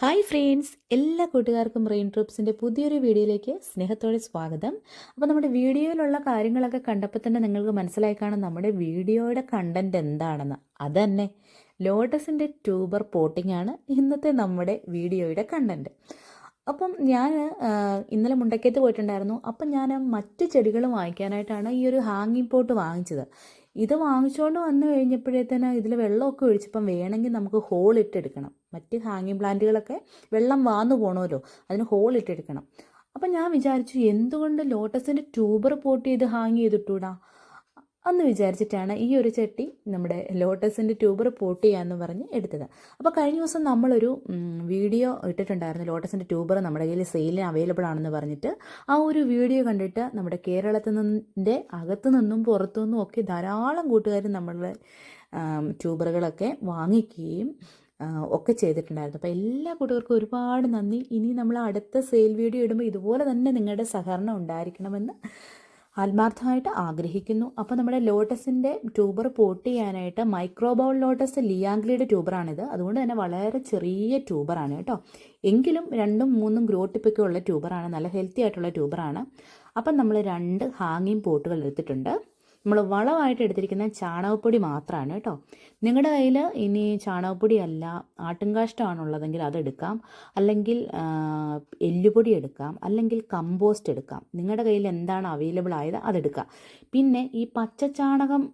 Hi friends എല്ലാ കൂട്ടുകാർക്കും rain ട്രിപ്സിന്റെ പുതിയൊരു വീഡിയോയിലേക്ക് സ്നേഹത്തോടെ സ്വാഗതം. അപ്പോൾ നമ്മുടെ വീഡിയോയിലുള്ള കാര്യങ്ങളൊക്കെ കണ്ടപ്പോൾ തന്നെ നിങ്ങൾക്ക് മനസ്സിലായി കാണാം നമ്മുടെ വീഡിയോയുടെ കണ്ടന്റ് എന്താണെന്ന്. അതന്നെ ലോട്ടസിന്റെ ട്യൂബർ പോട്ടിംഗ് ആണ് ഇന്നത്തെ നമ്മുടെ വീഡിയോയുടെ കണ്ടന്റ് അപ്പം ഞാൻ ഇന്നലെ മുണ്ടക്കയത്ത് പോയിട്ടുണ്ടായിരുന്നു. അപ്പം ഞാൻ മറ്റ് ചെടികൾ വാങ്ങിക്കാനായിട്ടാണ് ഈ ഒരു ഹാങ്ങിങ് പോട്ട് വാങ്ങിച്ചത്. ഇത് വാങ്ങിച്ചുകൊണ്ട് വന്നു കഴിഞ്ഞപ്പോഴത്തേന് ഇതിൽ വെള്ളമൊക്കെ ഒഴിച്ചപ്പം വേണമെങ്കിൽ നമുക്ക് ഹോൾ ഇട്ടെടുക്കണം. മറ്റ് ഹാങ്ങിങ് പ്ലാന്റുകളൊക്കെ വെള്ളം വാന്നു പോകണമല്ലോ അതിന് ഹോൾ ഇട്ടെടുക്കണം. അപ്പം ഞാൻ വിചാരിച്ചു എന്തുകൊണ്ട് ലോട്ടസിന്റെ ട്യൂബർ പോട്ട് ചെയ്ത് ഹാങ് ചെയ്തിട്ടൂടാ? എന്ന് വിചാരിച്ചിട്ടാണ് ഈ ഒരു ചട്ടി നമ്മുടെ ലോട്ടസിന്റെ ട്യൂബർ പോട്ട് ചെയ്യാമെന്ന് പറഞ്ഞ് എടുത്തത്. അപ്പോൾ കഴിഞ്ഞ ദിവസം നമ്മളൊരു വീഡിയോ ഇട്ടിട്ടുണ്ടായിരുന്നു. ലോട്ടസിന്റെ ട്യൂബർ നമ്മുടെ കയ്യിൽ സെയിലിന് അവൈലബിൾ ആണെന്ന് പറഞ്ഞിട്ട്. ആ ഒരു വീഡിയോ കണ്ടിട്ട് നമ്മുടെ കേരളത്തിൽ നിന്നിന്റെ അകത്തു നിന്നും പുറത്തു നിന്നും ഒക്കെ ധാരാളം കൂട്ടുകാർ നമ്മളുടെ ട്യൂബറുകളൊക്കെ വാങ്ങിക്കുകയും ഒക്കെ ചെയ്തിട്ടുണ്ടായിരുന്നു. അപ്പോൾ എല്ലാ കൂട്ടുകാർക്കും ഒരുപാട് നന്ദി. ഇനി നമ്മൾ അടുത്ത സെയിൽ വീഡിയോ ഇടുമ്പോൾ ഇതുപോലെ തന്നെ നിങ്ങളുടെ സഹകരണം ഉണ്ടായിരിക്കണമെന്ന് ആത്മാർത്ഥമായിട്ട് ആഗ്രഹിക്കുന്നു. അപ്പോൾ നമ്മുടെ ലോട്ടസിന്റെ ട്യൂബർ പോട്ട് ചെയ്യാനായിട്ട് മൈക്രോബോൾ ലോട്ടസ് ലിയാംഗ്ലിയുടെ ട്യൂബറാണിത്. അതുകൊണ്ട് തന്നെ വളരെ ചെറിയ ട്യൂബറാണ് കേട്ടോ. എങ്കിലും രണ്ടും മൂന്നും ഗ്രോ ടിപ്പൊക്കെ ഉള്ള ട്യൂബറാണ്. നല്ല ഹെൽത്തി ആയിട്ടുള്ള ട്യൂബറാണ്. അപ്പം നമ്മൾ രണ്ട് ഹാങ്ങിങ് പോട്ടുകൾ എടുത്തിട്ടുണ്ട്. നമ്മൾ വളമായിട്ട് എടുത്തിരിക്കുന്ന ചാണകപ്പൊടി മാത്രമാണ് കേട്ടോ. നിങ്ങളുടെ കയ്യിൽ ഇനി ചാണകപ്പൊടി അല്ല ആട്ടുംകാഷ്ടമാണുള്ളതെങ്കിൽ അതെടുക്കാം. അല്ലെങ്കിൽ എല്ലുപൊടി എടുക്കാം. അല്ലെങ്കിൽ കമ്പോസ്റ്റ് എടുക്കാം. നിങ്ങളുടെ കയ്യിൽ എന്താണ് അവൈലബിൾ ആയത് അതെടുക്കാം. പിന്നെ ഈ പച്ചച്ചാണകം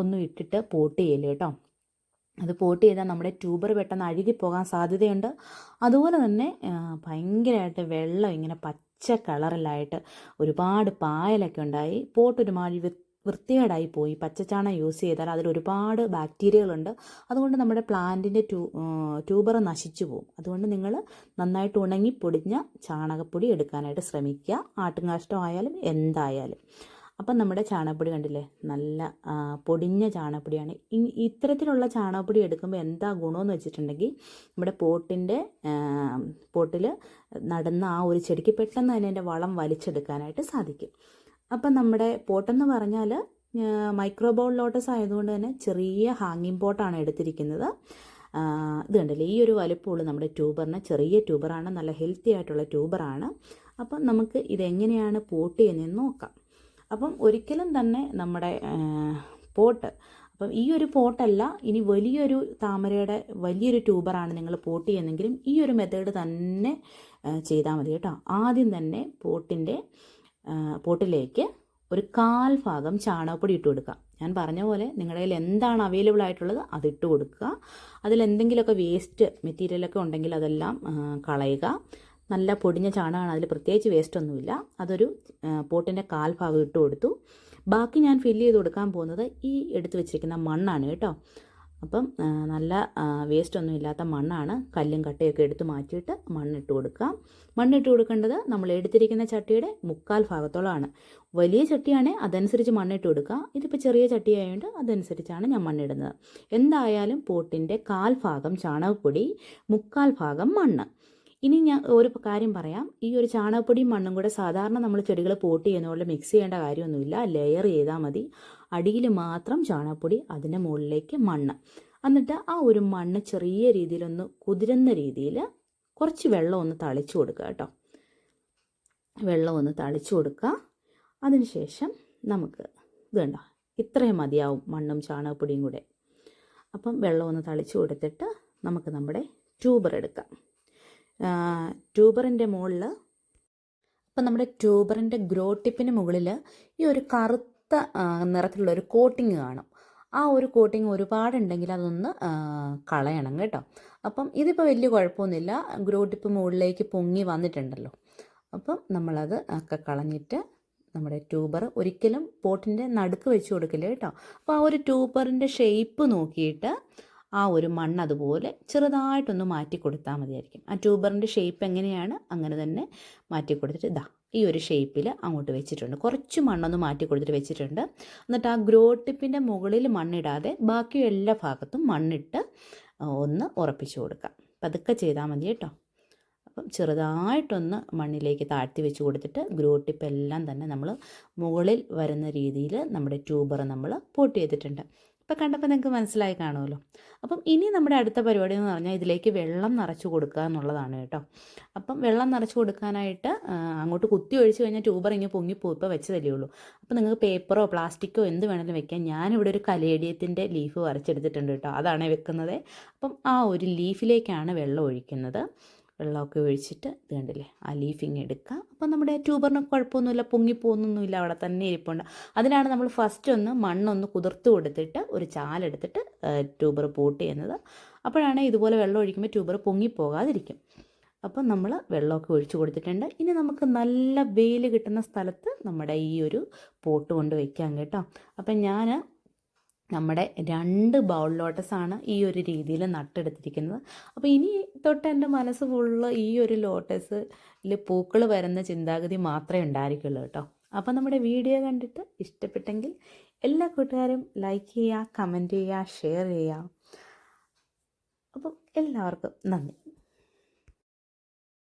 ഒന്നും ഇട്ടിട്ട് പോട്ട് ചെയ്യൽ കേട്ടോ. അത് പോട്ട് ചെയ്താൽ നമ്മുടെ ട്യൂബർ പെട്ടെന്ന് അഴുകി പോകാൻ സാധ്യതയുണ്ട്. അതുപോലെ തന്നെ ഭയങ്കരമായിട്ട് വെള്ളം ഇങ്ങനെ പച്ച കളറിലായിട്ട് ഒരുപാട് പായലൊക്കെ ഉണ്ടായി. പോട്ട് ഒരുമാതിരി വൃത്തികേടായി പോയി. പച്ചച്ചാണ യൂസ് ചെയ്താൽ അതിൽ ഒരുപാട് ബാക്ടീരിയകളുണ്ട് അതുകൊണ്ട് നമ്മുടെ പ്ലാന്റിന്റെ ട്യൂ ട്യൂബർ നശിച്ചു പോകും. അതുകൊണ്ട് നിങ്ങൾ നന്നായിട്ട് ഉണങ്ങി പൊടിഞ്ഞ ചാണകപ്പൊടി എടുക്കാനായിട്ട് ശ്രമിക്കുക. ആട്ടുംകാഷ്ടം ആയാലും എന്തായാലും. അപ്പം നമ്മുടെ ചാണകപ്പൊടി കണ്ടില്ലേ? നല്ല പൊടിഞ്ഞ ചാണകപ്പൊടിയാണ്. ഇത്തരത്തിലുള്ള ചാണകപ്പൊടി എടുക്കുമ്പോൾ എന്താ ഗുണമെന്ന് വെച്ചിട്ടുണ്ടെങ്കിൽ നമ്മുടെ പോട്ടിന്റെ പോട്ടിൽ നടന്ന ആ ഒരു ചെടിക്ക് പെട്ടെന്ന് തന്നെ എന്റെ വളം വലിച്ചെടുക്കാനായിട്ട് സാധിക്കും. അപ്പം നമ്മുടെ പോട്ടെന്ന് പറഞ്ഞാൽ മൈക്രോ ബോൾ ലോട്ടസ് ആയതുകൊണ്ട് തന്നെ ചെറിയ ഹാങ്ങിങ് പോട്ടാണ് എടുത്തിരിക്കുന്നത്. ഇത് കണ്ടില്ലേ ഈ ഒരു വലുപ്പമുള്ളൂ നമ്മുടെ ട്യൂബറിന് ചെറിയ ട്യൂബറാണ് നല്ല ഹെൽത്തി ആയിട്ടുള്ള ട്യൂബറാണ്. അപ്പം നമുക്ക് ഇതെങ്ങനെയാണ് പോട്ട് ചെയ്യുന്നതെന്ന് നോക്കാം. അപ്പം ഒരിക്കലും തന്നെ നമ്മുടെ പോട്ട് അപ്പം ഈ ഒരു പോട്ടല്ല ഇനി വലിയൊരു താമരയുടെ വലിയൊരു ട്യൂബറാണ് നിങ്ങൾ പോട്ട് ചെയ്യുന്നെങ്കിലും ഈ ഒരു മെത്തേഡ് തന്നെ ചെയ്താൽ മതി കേട്ടോ. ആദ്യം തന്നെ പോട്ടിന്റെ പോട്ടിലേക്ക് ഒരു കാൽ ഭാഗം ചാണകപ്പൊടി ഇട്ട് കൊടുക്കുക. ഞാൻ പറഞ്ഞ പോലെ നിങ്ങളുടെ കയ്യിൽ എന്താണ് അവൈലബിൾ ആയിട്ടുള്ളത് അത് ഇട്ട് കൊടുക്കുക. അതിൽ എന്തെങ്കിലുമൊക്കെ വേസ്റ്റ് മെറ്റീരിയലൊക്കെ ഉണ്ടെങ്കിൽ അതെല്ലാം കളയുക. നല്ല പൊടിഞ്ഞ ചാണകമാണ് അതിൽ പ്രത്യേകിച്ച് വേസ്റ്റ് ഒന്നുമില്ല. അതൊരു പോട്ടിന്റെ കാൽ ഭാഗം ഇട്ട് കൊടുത്തു. ബാക്കി ഞാൻ ഫില്ല് ചെയ്ത് കൊടുക്കാൻ പോകുന്നത് ഈ എടുത്ത് വെച്ചിരിക്കുന്ന മണ്ണാണ് കേട്ടോ. അപ്പം നല്ല വേസ്റ്റ് ഒന്നും ഇല്ലാത്ത മണ്ണാണ്. കല്ലും കട്ടയൊക്കെ എടുത്ത് മാറ്റിയിട്ട് മണ്ണിട്ട് കൊടുക്കുക മണ്ണിട്ട് കൊടുക്കേണ്ടത് നമ്മൾ എടുത്തിരിക്കുന്ന ചട്ടിയുടെ മുക്കാൽ ഭാഗത്തോളമാണ് വലിയ ചട്ടിയാണെങ്കിൽ അതനുസരിച്ച് മണ്ണിട്ട് കൊടുക്കുക ഇതിപ്പോൾ ചെറിയ ചട്ടിയായതുകൊണ്ട് അതനുസരിച്ചാണ് ഞാൻ മണ്ണിടുന്നത്. എന്തായാലും പോട്ടിന്റെ കാൽ ഭാഗം ചാണകപ്പൊടി മുക്കാൽ ഭാഗം മണ്ണ്. ഇനി ഞാൻ ഒരു കാര്യം പറയാം. ഈ ഒരു ചാണകപ്പൊടിയും മണ്ണും കൂടെ സാധാരണ നമ്മൾ ചെടികൾ പോട്ട് ചെയ്യുന്ന മിക്സ് ചെയ്യേണ്ട കാര്യമൊന്നുമില്ല. ലെയർ ചെയ്താൽ മതി. അടിയിൽ മാത്രം ചാണകപ്പൊടി അതിന്റെ മുകളിലേക്ക് മണ്ണ്. എന്നിട്ട് ആ ഒരു മണ്ണ് ചെറിയ രീതിയിലൊന്ന് കുതിരുന്ന രീതിയിൽ കുറച്ച് വെള്ളം ഒന്ന് തളിച്ചു കൊടുക്കുക കേട്ടോ. വെള്ളം ഒന്ന് തളിച്ചു കൊടുക്കുക. അതിനുശേഷം നമുക്ക് ഇത് കണ്ടോ? ഇത്രയും മതിയാവും മണ്ണും ചാണകപ്പൊടിയും കൂടെ. അപ്പം വെള്ളം ഒന്ന് തളിച്ചു കൊടുത്തിട്ട് നമുക്ക് നമ്മുടെ ട്യൂബർ എടുക്കാം. ട്യൂബറിന്റെ മുകളിൽ അപ്പം നമ്മുടെ ട്യൂബറിന്റെ ഗ്രോ ടിപ്പിന് മുകളിൽ ഈ ഒരു കറുത്ത നിറത്തിലുള്ള ഒരു കോട്ടിങ് കാണും. ആ ഒരു കോട്ടിങ് ഒരുപാടുണ്ടെങ്കിൽ അതൊന്ന് കളയണം കേട്ടോ. അപ്പം ഇതിപ്പോൾ വലിയ കുഴപ്പമൊന്നുമില്ല. ഗ്രോ ടിപ്പ് മുകളിലേക്ക് പൊങ്ങി വന്നിട്ടുണ്ടല്ലോ. അപ്പം നമ്മളത് ഒക്കെ കളഞ്ഞിട്ട് നമ്മുടെ ട്യൂബർ ഒരിക്കലും പോട്ടിന്റെ നടുക്ക് വെച്ച് കൊടുക്കില്ല കേട്ടോ. അപ്പോൾ ആ ഒരു ട്യൂബറിന്റെ ഷേപ്പ് നോക്കിയിട്ട് ആ ഒരു മണ്ണ് അതുപോലെ ചെറുതായിട്ടൊന്ന് മാറ്റി കൊടുത്താൽ മതിയായിരിക്കും. ആ ട്യൂബറിന്റെ ഷേപ്പ് എങ്ങനെയാണ്? അങ്ങനെ തന്നെ മാറ്റി കൊടുത്തിട്ട് ഇതാ ഈ ഒരു ഷേപ്പിൽ അങ്ങോട്ട് വെച്ചിട്ടുണ്ട്. കുറച്ച് മണ്ണൊന്ന് മാറ്റി കൊടുത്തിട്ട് വെച്ചിട്ടുണ്ട്. എന്നിട്ട് ആ ഗ്രോ ടിപ്പിന്റെ മുകളിൽ മണ്ണിടാതെ ബാക്കി എല്ലാ ഭാഗത്തും മണ്ണിട്ട് ഒന്ന് ഉറപ്പിച്ചു കൊടുക്കാം പതുക്കെ ചെയ്താൽ മതി കേട്ടോ. അപ്പം ചെറുതായിട്ടൊന്ന് മണ്ണിലേക്ക് താഴ്ത്തി വെച്ച് കൊടുത്തിട്ട് ഗ്രോ ടിപ്പ് എല്ലാം തന്നെ നമ്മൾ മുകളിൽ വരുന്ന രീതിയിൽ നമ്മുടെ ട്യൂബർ നമ്മൾ പോട്ട് ചെയ്തിട്ടുണ്ട്. ഇപ്പം കണ്ടപ്പോൾ നിങ്ങൾക്ക് മനസ്സിലായി കാണുമല്ലോ അപ്പം ഇനി നമ്മുടെ അടുത്ത പരിപാടി എന്ന് പറഞ്ഞാൽ ഇതിലേക്ക് വെള്ളം നിറച്ച് കൊടുക്കുക എന്നുള്ളതാണ് കേട്ടോ. അപ്പം വെള്ളം നിറച്ച് കൊടുക്കാനായിട്ട് അങ്ങോട്ട് കുത്തി ഒഴിച്ച് കഴിഞ്ഞാൽ ട്യൂബർ ഇങ്ങനെ പൊങ്ങിപ്പോ ഇപ്പോൾ വെച്ച് ഉള്ളൂ. അപ്പം നിങ്ങൾക്ക് പേപ്പറോ പ്ലാസ്റ്റിക്കോ എന്ത് വേണമെങ്കിലും വെക്കാം. ഞാനിവിടെ ഒരു കലേഡിയത്തിന്റെ ലീഫ് വരച്ചെടുത്തിട്ടുണ്ട് കേട്ടോ. അതാണ് വെക്കുന്നത്. അപ്പം ആ ഒരു ലീഫിലേക്കാണ് വെള്ളം ഒഴിക്കുന്നത്. വെള്ളമൊക്കെ ഒഴിച്ചിട്ട് ഇത് കണ്ടില്ലേ ആ ലീഫിങ് എടുക്കുക. അപ്പം നമ്മുടെ ട്യൂബറിന് കുഴപ്പമൊന്നുമില്ല പൊങ്ങിപ്പോകുന്നൊന്നുമില്ല അവിടെ തന്നെ ഇരിപ്പുണ്ട്. അതിനാണ് നമ്മൾ ഫസ്റ്റ് ഒന്ന് മണ്ണൊന്ന് കുതിർത്ത് കൊടുത്തിട്ട് ഒരു ചാലെടുത്തിട്ട് ട്യൂബർ പോട്ട് ചെയ്യുന്നത്. അപ്പോഴാണ് ഇതുപോലെ വെള്ളം ഒഴിക്കുമ്പോൾ ട്യൂബർ പൊങ്ങിപ്പോകാതിരിക്കും. അപ്പം നമ്മൾ വെള്ളമൊക്കെ ഒഴിച്ചു കൊടുത്തിട്ടുണ്ട്. ഇനി നമുക്ക് നല്ല വെയിൽ കിട്ടുന്ന സ്ഥലത്ത് നമ്മുടെ ഈ ഒരു പോട്ട് കൊണ്ട് വയ്ക്കാം കേട്ടോ. അപ്പം ഞാൻ നമ്മുടെ രണ്ട് ബൗൾ ലോട്ടസാണ് ഈ ഒരു രീതിയിൽ നട്ടെടുത്തിരിക്കുന്നത്. അപ്പോൾ ഇനി തൊട്ട് എന്റെ മനസ്സ് ഫുള്ള് ഈ ഒരു ലോട്ടസിൽ പൂക്കൾ വരുന്ന ചിന്താഗതി മാത്രമേ ഉണ്ടായിരിക്കുള്ളൂ കേട്ടോ. അപ്പോൾ നമ്മുടെ വീഡിയോ കണ്ടിട്ട് ഇഷ്ടപ്പെട്ടെങ്കിൽ എല്ലാ കൂട്ടുകാരും ലൈക്ക് ചെയ്യുക കമന്റ് ചെയ്യുക ഷെയർ ചെയ്യുക. അപ്പം എല്ലാവർക്കും നന്ദി.